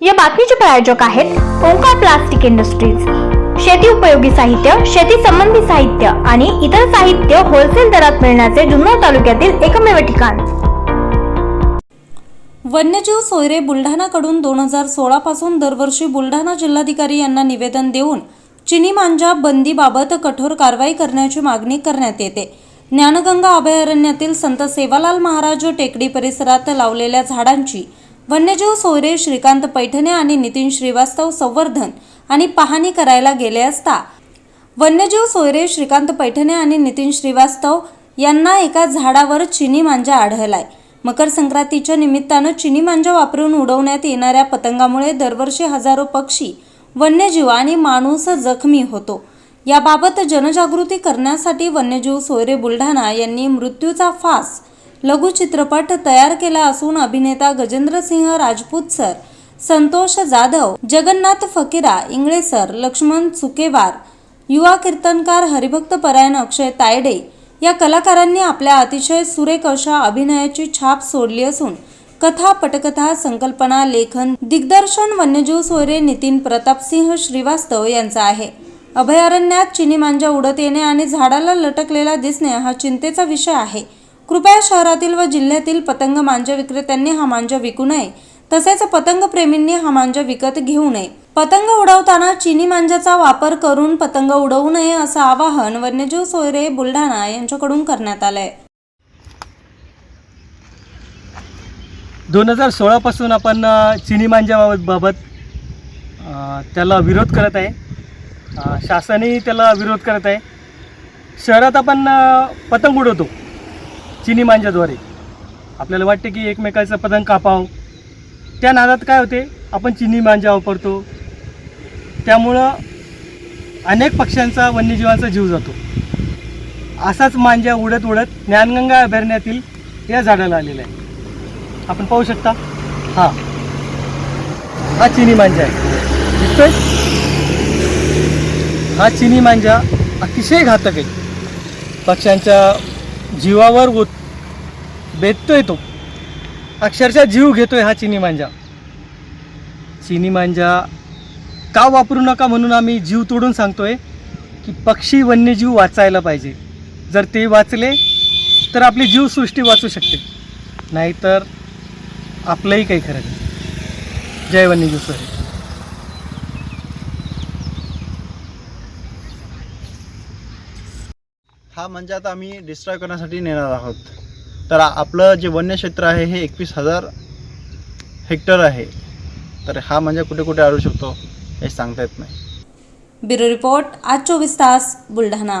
या बातमीचे प्रायोजक आहेत ओंकार प्लास्टिक इंडस्ट्रीज. शेती उपयोगी साहित्य शेती संबंधी साहित्य आणि इतर साहित्य होलसेल दरात मिळण्याचे जुन्नर तालुक्यातील एकमेव ठिकाण. वन्यजीव सोयरे बुलढाणाकडून दोन हजार सोळापासून दरवर्षी बुलढाणा जिल्हाधिकारी यांना निवेदन देऊन चिनी मांजा बंदीबाबत कठोर कारवाई करण्याची मागणी करण्यात येते. ज्ञानगंगा अभयारण्यातील संत सेवालाल महाराज टेकडी परिसरात लावलेल्या झाडांची वन्यजीव सोयरे श्रीकांत पैठणे आणि नितीन श्रीवास्तव संवर्धन आणि पाहणी करायला गेले असता वन्यजीव सोयरे श्रीकांत पैठणे आणि नितीन श्रीवास्तव यांना एका झाडावर चिनी मांजा आढळलाय. मकर संक्रांतीच्या निमित्तानं चिनी मांजा वापरून उडवण्यात येणाऱ्या पतंगामुळे दरवर्षी हजारो पक्षी वन्यजीव आणि माणूस जखमी होतो. याबाबत जनजागृती करण्यासाठी वन्यजीव सोयरे बुलढाणा यांनी मृत्यूचा फास लघुचित्रपट तयार केला असून अभिनेता गजेंद्रसिंह राजपूत सर संतोष जाधव जगन्नाथ फकीरा इंगळे सर लक्ष्मण सुकेवार युवा कीर्तनकार हरिभक्त परायण अक्षय तायडे या कलाकारांनी आपल्या अतिशय सुरेख अशा अभिनयाची छाप सोडली असून कथा पटकथा संकल्पना लेखन दिग्दर्शन वन्यजीव सोयरे नितीन प्रतापसिंह श्रीवास्तव यांचा आहे. अभयारण्यात चिनी मांजा उडत येणे आणि झाडाला लटकलेला दिसणे हा चिंतेचा विषय आहे. कृपया शहरातील व जिल्ह्यातील पतंग मांजा विक्रेत्यांनी हा मांजा विकू नये. तसेच पतंग प्रेमींनी हा मांजा विकत घेऊ नये. पतंग उडवताना चिनी मांजाचा वापर करून पतंग उडवू नये असं आवाहन वन्यजीव सोयरे बुलढाणा यांच्याकडून करण्यात आलंय. दोन हजार सोळापासून आपण चिनी मांजाबाबत बाबत त्याला विरोध करत आहे. शासनही त्याला विरोध करत आहे. शहरात आपण पतंग उडवतो. चिनी मांजाद्वारे आपल्याला वाटते की एकमेकाचं पतंग कापाव. त्या नादात काय होते? आपण चिनी मांजा वापरतो. त्यामुळं अनेक पक्ष्यांचा वन्यजीवांचा जीव जातो. असाच मांजा उडत उडत ज्ञानगंगा अभयारण्यातील या झाडाला आलेला आहे. आपण पाहू शकता. हा. हा चिनी मांजा आहे. दिसतोय? हा चिनी मांजा अतिशय घातक आहे. पक्ष्यांच्या जीवावर होत बेततोय तो. अक्षरशः जीव घेतोय हा चिनी मांजा. चिनी मांजा का वापरू नका म्हणून आम्ही जीव तोडून सांगतोय की पक्षी वन्यजीव वाचायला पाहिजे. जर ते वाचले तर आपली जीवसृष्टी वाचू शकते. नाहीतर आपलंही काही खरं नाही. जय वन्यजीव सर. हा म्हणजे आता आम्ही डिस्ट्रॉय करण्यासाठी नेणार आहोत. तर आपलं जे वन्य क्षेत्र आहे हे एकवीस हजार हेक्टर आहे. तर हा म्हणजे कुठे कुठे अडू शकतो हे सांगता येत नाही. ब्युरो रिपोर्ट आज चोवीस तास बुलढाणा.